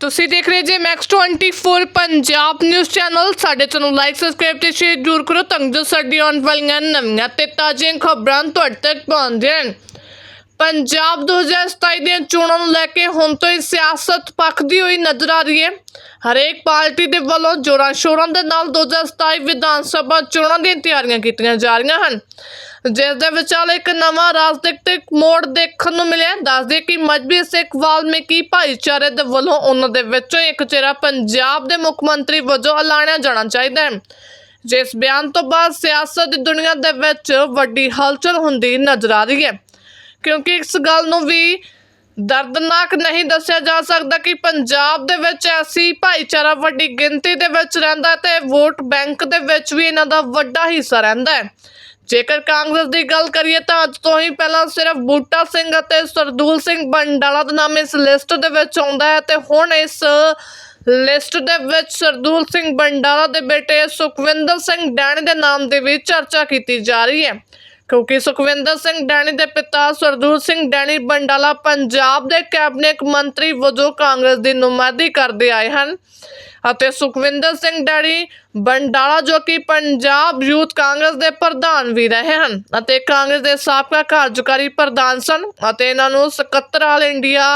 ਤੁਸੀਂ ਦੇਖ ਰਹੇ ਜੇ ਮੈਕਸ 24 ਪੰਜਾਬ ਨਿਊਜ਼ ਚੈਨਲ ਸਾਡੇ ਚੈਨਲ ਲਾਈਕ ਸਬਸਕ੍ਰਾਈਬ ਤੇ ਸ਼ੇਅਰ ਜ਼ਰੂਰ ਕਰੋ, ਤਾਂ ਜੋ ਸਾਡੀ ਆਉਣ ਵਾਲੀਆਂ ਨਵੀਆਂ ਤੇ ਤਾਜ਼ੀਆਂ ਖਬਰਾਂ ਤੁਹਾਡੇ ਤੱਕ ਪਹੁੰਚ ਜਾਣ। ਪੰਜਾਬ 2027 ਦੀਆਂ ਚੋਣਾਂ ਨੂੰ ਲੈ ਕੇ ਹੁਣ ਤੋਂ ਹੀ ਸਿਆਸਤ ਪੱਖਦੀ ਹੋਈ ਨਜ਼ਰ ਆ ਰਹੀ ਹੈ। ਹਰੇਕ ਪਾਰਟੀ ਦੇ ਵੱਲੋਂ ਜੋਰਾਂ ਸ਼ੋਰਾਂ ਦੇ ਨਾਲ 2027 ਵਿਧਾਨ ਸਭਾ ਚੋਣਾਂ ਦੀਆਂ ਤਿਆਰੀਆਂ ਕੀਤੀਆਂ ਜਾ ਰਹੀਆਂ ਹਨ। ਜਿਸ ਦੇ ਵਿਚਾਲੇ ਇੱਕ ਨਵਾਂ ਰਾਜਨੀਤਿਕ ਮੋੜ ਦੇਖਣ ਨੂੰ ਮਿਲਿਆ। ਦੱਸਦੇ ਕਿ ਮਜਬੀ ਸਿੱਖ ਵਾਲਮੀਕੀ ਭਾਈਚਾਰੇ ਦੇ ਵੱਲੋਂ ਉਹਨਾਂ ਦੇ ਵਿੱਚੋਂ ਇੱਕ ਚਿਹਰਾ ਪੰਜਾਬ ਦੇ ਮੁੱਖ ਮੰਤਰੀ ਵਜੋਂ ਐਲਾਨਿਆ ਜਾਣਾ ਚਾਹੀਦਾ ਹੈ। ਜਿਸ ਬਿਆਨ ਤੋਂ ਬਾਅਦ ਸਿਆਸਤ ਦੀ ਦੁਨੀਆ ਦੇ ਵਿੱਚ ਵੱਡੀ ਹਲਚਲ ਹੁੰਦੀ ਨਜ਼ਰ ਆ ਰਹੀ ਹੈ। ਕਿਉਂਕਿ ਇਸ ਗੱਲ ਨੂੰ ਵੀ ਦਰਦਨਾਕ ਨਹੀਂ ਦੱਸਿਆ ਜਾ ਸਕਦਾ ਕਿ ਪੰਜਾਬ ਦੇ ਵਿੱਚ ਐਸੀ ਭਾਈਚਾਰਾ ਵੱਡੀ ਗਿਣਤੀ ਦੇ ਵਿੱਚ ਰਹਿੰਦਾ ਹੈ ਤੇ ਵੋਟ ਬੈਂਕ ਦੇ ਵਿੱਚ ਵੀ ਇਹਨਾਂ ਦਾ ਵੱਡਾ ਹਿੱਸਾ ਰਹਿੰਦਾ ਹੈ। ਜੇਕਰ ਕਾਂਗਰਸ ਦੀ ਗੱਲ ਕਰੀਏ ਤਾਂ ਅੱਜ ਤੋਂ ਹੀ ਪਹਿਲਾਂ ਸਿਰਫ ਬੂਟਾ ਸਿੰਘ ਅਤੇ ਸਰਦੂਲ ਸਿੰਘ ਬੰਡਾਲਾ ਦਾ ਨਾਮ ਇਸ ਲਿਸਟ ਦੇ ਵਿੱਚ ਆਉਂਦਾ ਹੈ ਤੇ ਹੁਣ ਇਸ ਲਿਸਟ ਦੇ ਵਿੱਚ ਸਰਦੂਲ ਸਿੰਘ ਬੰਡਾਲਾ ਦੇ ਬੇਟੇ ਸੁਖਵਿੰਦਰ ਸਿੰਘ ਡੈਣੀ ਦੇ ਨਾਮ ਦੀ ਵੀ ਚਰਚਾ ਕੀਤੀ ਜਾ ਰਹੀ ਹੈ। ਕਿਉਂਕਿ ਸੁਖਵਿੰਦਰ ਸਿੰਘ ਡੈਣੀ ਦੇ ਪਿਤਾ ਸਰਦੂਲ ਸਿੰਘ ਡੈਣੀ ਬੰਡਾਲਾ ਪੰਜਾਬ ਦੇ ਕੈਬਨਿਟ ਮੰਤਰੀ ਵਜੋਂ ਕਾਂਗਰਸ ਦੀ ਨੁਮਾਇੰਦਗੀ ਕਰਦੇ ਆਏ ਹਨ। ਅਤੇ ਸੁਖਵਿੰਦਰ ਸਿੰਘ ਡੈਣੀ ਬੰਡਾਲਾ ਜੋ ਕਿ ਪੰਜਾਬ ਯੂਥ ਕਾਂਗਰਸ ਦੇ ਪ੍ਰਧਾਨ ਵੀ ਰਹੇ ਹਨ ਅਤੇ ਕਾਂਗਰਸ ਦੇ ਸਾਬਕਾ ਕਾਰਜਕਾਰੀ ਪ੍ਰਧਾਨ ਸਨ ਅਤੇ ਇਹਨਾਂ ਨੂੰ ਸਕੱਤਰ all India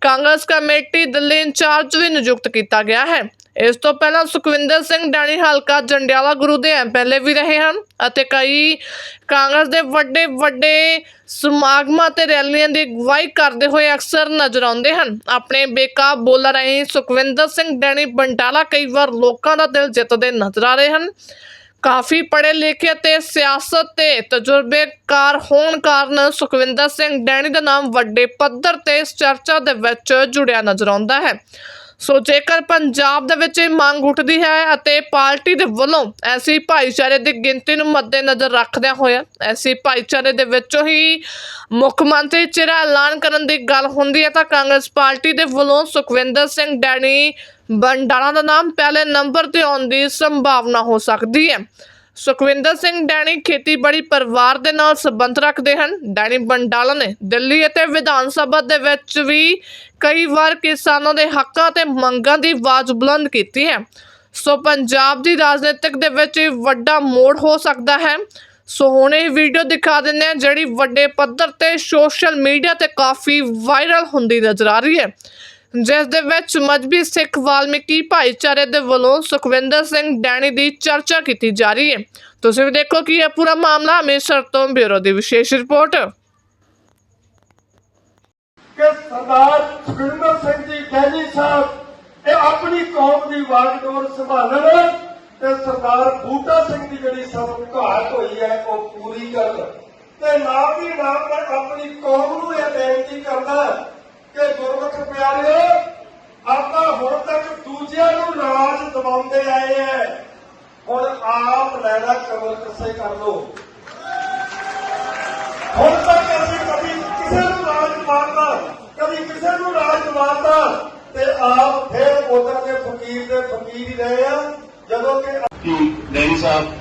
Congress committee Delhi incharge ਵੀ ਨਿਯੁਕਤ ਕੀਤਾ ਗਿਆ ਹੈ। ਇਸ ਤੋਂ ਪਹਿਲਾਂ ਸੁਖਵਿੰਦਰ ਸਿੰਘ ਡੈਣੀ ਹਲਕਾ ਜੰਡਿਆਲਾ ਗੁਰੂ ਦੇ ਐਮਐਲਏ ਵੀ ਰਹੇ ਹਨ ਅਤੇ ਕਈ ਕਾਂਗਰਸ ਦੇ ਵੱਡੇ ਵੱਡੇ ਸਮਾਗਮਾਂ ਤੇ ਰੈਲੀਆਂ ਦੀ ਅਗਵਾਈ ਕਰਦੇ ਹੋਏ ਅਕਸਰ ਨਜ਼ਰ ਆਉਂਦੇ ਹਨ। ਆਪਣੇ ਬੇਕਾਬ ਬੋਲਾਂ ਰਾਹੀਂ ਸੁਖਵਿੰਦਰ ਸਿੰਘ ਡੈਣੀ ਬੰਟਾਲਾ ਕਈ ਵਾਰ ਲੋਕਾਂ ਦਾ ਦਿਲ ਜਿੱਤਦੇ ਨਜ਼ਰ ਆ ਰਹੇ ਹਨ। ਕਾਫੀ ਪੜ੍ਹੇ ਲਿਖੇ ਤੇ ਸਿਆਸਤ ਤੇ ਤਜਰਬੇਕਾਰ ਹੋਣ ਕਾਰਨ ਸੁਖਵਿੰਦਰ ਸਿੰਘ ਡੈਣੀ ਦਾ ਨਾਮ ਵੱਡੇ ਪੱਧਰ ਤੇ ਇਸ ਚਰਚਾ ਦੇ ਵਿੱਚ ਜੁੜਿਆ ਨਜ਼ਰ ਆਉਂਦਾ ਹੈ। ਸੋ ਜੇਕਰ ਪੰਜਾਬ ਦੇ ਵਿੱਚ ਇਹ ਮੰਗ ਉੱਠਦੀ ਹੈ ਅਤੇ ਪਾਰਟੀ ਦੇ ਵੱਲੋਂ ਐਸੀ ਭਾਈਚਾਰੇ ਦੀ ਗਿਣਤੀ ਨੂੰ ਮੱਦੇਨਜ਼ਰ ਰੱਖਦਿਆਂ ਹੋਇਆ ਐਸੀ ਭਾਈਚਾਰੇ ਦੇ ਵਿੱਚੋਂ ਹੀ ਮੁੱਖ ਮੰਤਰੀ ਚਿਹਰਾ ਐਲਾਨ ਕਰਨ ਦੀ ਗੱਲ ਹੁੰਦੀ ਹੈ, ਤਾਂ ਕਾਂਗਰਸ ਪਾਰਟੀ ਦੇ ਵੱਲੋਂ ਸੁਖਵਿੰਦਰ ਸਿੰਘ ਡੈਣੀ ਬੰਡਾਲਾ ਦਾ ਨਾਮ ਪਹਿਲੇ ਨੰਬਰ ਤੇ ਆਉਣ ਦੀ ਸੰਭਾਵਨਾ ਹੋ ਸਕਦੀ ਹੈ। ਸੁਖਵਿੰਦਰ ਸਿੰਘ ਡੈਣੀ ਖੇਤੀਬਾੜੀ ਪਰਿਵਾਰ ਦੇ ਨਾਲ ਸੰਬੰਧ ਰੱਖਦੇ ਹਨ। ਡੈਣੀ ਬੰਡਾਲਾ ਨੇ ਦਿੱਲੀ ਅਤੇ ਵਿਧਾਨ ਸਭਾ ਦੇ ਵਿੱਚ ਵੀ ਕਈ ਵਾਰ ਕਿਸਾਨਾਂ ਦੇ ਹੱਕਾਂ ਤੇ ਮੰਗਾਂ ਦੀ ਆਵਾਜ਼ ਬੁਲੰਦ ਕੀਤੀ ਹੈ। ਸੋ ਪੰਜਾਬ ਦੀ ਰਾਜਨੀਤਿਕ ਦੇ ਵਿੱਚ ਵੱਡਾ ਮੋੜ ਹੋ ਸਕਦਾ ਹੈ। ਸੋ ਹੁਣ ਇਹ ਵੀਡੀਓ ਦਿਖਾ ਦਿੰਦੇ ਹਾਂ ਜਿਹੜੀ ਵੱਡੇ ਪੱਧਰ ਤੇ ਸੋਸ਼ਲ ਮੀਡੀਆ ਤੇ ਕਾਫੀ ਵਾਇਰਲ ਹੁੰਦੀ ਨਜ਼ਰ ਆ ਰਹੀ ਹੈ। ਜਿਸ ਦੇ ਵਿੱਚ ਮਜਬੀ ਸਿੱਖ ਵਾਲਮੀਕੀ ਭਾਈਚਾਰੇ ਦੇ ਵੱਲੋਂ ਸੁਖਵਿੰਦਰ ਸਿੰਘ ਡੈਣੀ ਦੀ ਚਰਚਾ ਕੀਤੀ ਜਾ ਰਹੀ ਹੈ। ਤੁਸੀਂ ਵੀ ਦੇਖੋ ਕਿ ਇਹ ਪੂਰਾ ਮਾਮਲਾ, ਅੰਮ੍ਰਿਤਸਰ ਤੋਂ ਬਿਊਰੋ ਦੀ ਵਿਸ਼ੇਸ਼ ਰਿਪੋਰਟ। ਕਿ ਸਰਦਾਰ ਸੁਖਿੰਦਰ ਸਿੰਘ ਜੀ ਗੈਲੀ ਸਾਹਿਬ, ਇਹ ਆਪਣੀ ਕੌਮ ਦੀ ਵਾਗਡੋਰ ਸੰਭਾਲਣ ਤੇ ਸਰਦਾਰ ਬੂਟਾ ਸਿੰਘ ਦੀ ਜਿਹੜੀ ਸਭ ਘਾਟ ਹੋਈ ਹੈ, ਉਹ ਪੂਰੀ ਕਰਨ ਤੇ ਨਾਲ ਦੀ ਨਾਲ ਆਪਣੀ ਕੌਮ ਨੂੰ ਇਹ ਬੇਨਤੀ ਕਰਦਾ ਕਿ ਗੁਰਮੁਖ ਪਿਆਰਿਓ, ਆਪਾਂ ਹੁਣ ਤੱਕ ਦੂਜਿਆਂ ਨੂੰ ਰਾਜ ਦਵਾਉਂਦੇ ਆਏ ਐ। ਹੁਣ ਆਪ ਲੈਣਾ ਕਬਰ ਕਿਸੇ ਕਰ ਲੋ ਹੁਣ ਤੱਕ ਅਸੀਂ ਕਦੀ ਕਿਸੇ ਨੂੰ ਰਾਜ ਮਾਰਦਾ ਕਦੀ ਕਿਸੇ ਨੂੰ ਰਾਜ ਮਾਰਦਾ ਤੇ ਆਪ ਫੇਰ ਉਧਰ ਦੇ ਫਕੀਰ ਦੇ ਫਕੀਰ ਹੀ ਰਹੇ ਆ। ਜਦੋਂ ਕਿ ਕਿ ਡੈਨੀ ਸਾਹਿਬ,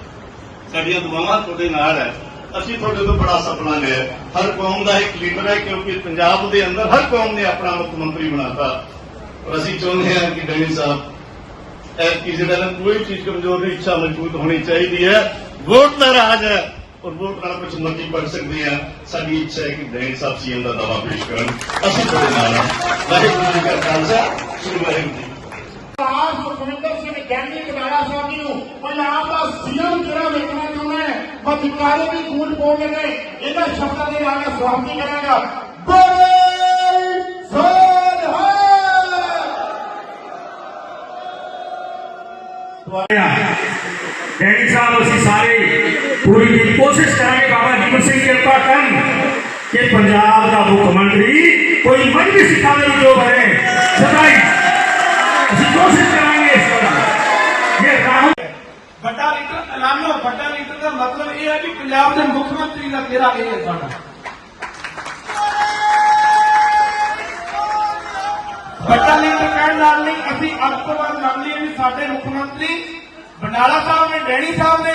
ਸਾਡੀਆਂ ਦੁਆਵਾਂ ਤੁਹਾਡੇ ਨਾਲ ਹੈ ਅਸੀਂ ਤੁਹਾਡੇ ਤੋਂ ਬੜਾ ਸੁਪਨਾ ਲਿਆ। ਹਰ ਕੌਮ ਦਾ ਇੱਕ ਲੀਡਰ ਹੈ ਕਿਉਂਕਿ ਪੰਜਾਬ ਦੇ ਅੰਦਰ ਹਰ ਕੌਮ ਨੇ ਆਪਣਾ ਮੁੱਖ ਮੰਤਰੀ ਬਣਾਤਾ। ਔਰ ਅਸੀਂ ਚਾਹੁੰਦੇ ਹਾਂ ਕਿ ਡੈਨੀ ਸਾਹਿਬ ਇਹ ਕਿਸੇ ਦਾ ਕੋਈ ਚੀਜ਼ ਕਮਜ਼ੋਰ ਨਹੀਂ, ਇੱਛਾ ਮਜ਼ਬੂਤ ਹੋਣੀ ਚਾਹੀਦੀ ਹੈ। ਵੋਟ ਦਾ ਰਾਜ ਹੈ ਔਰ ਵੋਟ ਨਾਲ ਕੁਝ ਮਰਜ਼ੀ ਕਰ ਸਕਦੇ ਆ ਸਾਡੀ ਇੱਛਾ ਹੈ ਕਿ ਡੈਨੀ ਸਾਹਿਬ ਸੀਐਮ ਦਾ ਦਾਵਾ ਪੇਸ਼ ਕਰਨ। ਅਸੀਂ ਤੁਹਾਡੇ ਨਾਲ ਹਾਂ। ਵਾਹਿਗੁਰੂ ਜੀ ਕਾ ਖਾਲਸਾ, ਸ੍ਰੀ ਵਾਹਿਗੁਰੂ ਜੀ ਆਜ ਸੁਖਵਿੰਦਰ ਸਿੰਘ ਗੈਂਦੀ ਕਨਾਲਾ ਸਾਹਿਬ ਜੀ ਨੂੰ ਪੰਜਾਬ ਦਾ ਸੀਐਮ ਜਿਹੜਾ ਵੇਖਣਾ ਚਾਹੁੰਦਾ ਹੈ ਮੈਂ ਵਿਕਾਰੇ ਵੀ ਖੂਨ ਪੋਗੇ ਨੇ ਇਹਨਾਂ ਸ਼ਬਦਾਂ ਦੇ ਨਾਲ ਮੈਂ ਸਵਾਗਤ ਕਰਾਂਗਾ ਬੋਲੇ ਸੋਧ ਡੈਡੀ ਸਾਹਿਬ ਅਸੀਂ ਸਾਰੇ ਪੂਰੀ ਦੀ ਕੋਸ਼ਿਸ਼ ਕਰਾਂਗੇ ਬਾਬਾ ਜੀਵਨ ਸਿੰਘ ਕਿਰਪਾ ਕਰਨ ਕਿ ਪੰਜਾਬ ਦਾ ਮੁੱਖ ਮੰਤਰੀ ਕੋਈ ਮਜਬੀ ਸਿੱਖਾਂ ਦੇ ਵਿੱਚੋਂ ਬਣੇ ਸਦਾਈ ਅਸੀਂ ਕੋਸ਼ਿਸ਼ ਕਰਾਂਗੇ ਇਸ ਤਰ੍ਹਾਂ ਇਹ ਰਾਹੁਲ ਵੱਡਾ ਲੀਡਰ ਐਲਾਨੋ ਵੱਡਾ ਲੀਡਰ ਦਾ ਮਤਲਬ ਇਹ ਹੈ ਕਿ ਪੰਜਾਬ ਦੇ ਮੁੱਖ ਮੰਤਰੀ ਦਾ ਚਿਹਰਾ ਇਹ ਹੈ ਸਾਡਾ ਵੱਡਾ ਲੀਡਰ ਕਹਿਣ ਨਾਲ ਨਹੀਂ, ਅਸੀਂ ਅੱਜ ਤੋਂ ਬਾਅਦ ਮੰਨ ਲਈਏ ਵੀ ਸਾਡੇ ਮੁੱਖ ਮੰਤਰੀ ਬੰਡਾਲਾ ਸਾਹਿਬ ਨੇ ਡੈਣੀ ਸਾਹਿਬ ਨੇ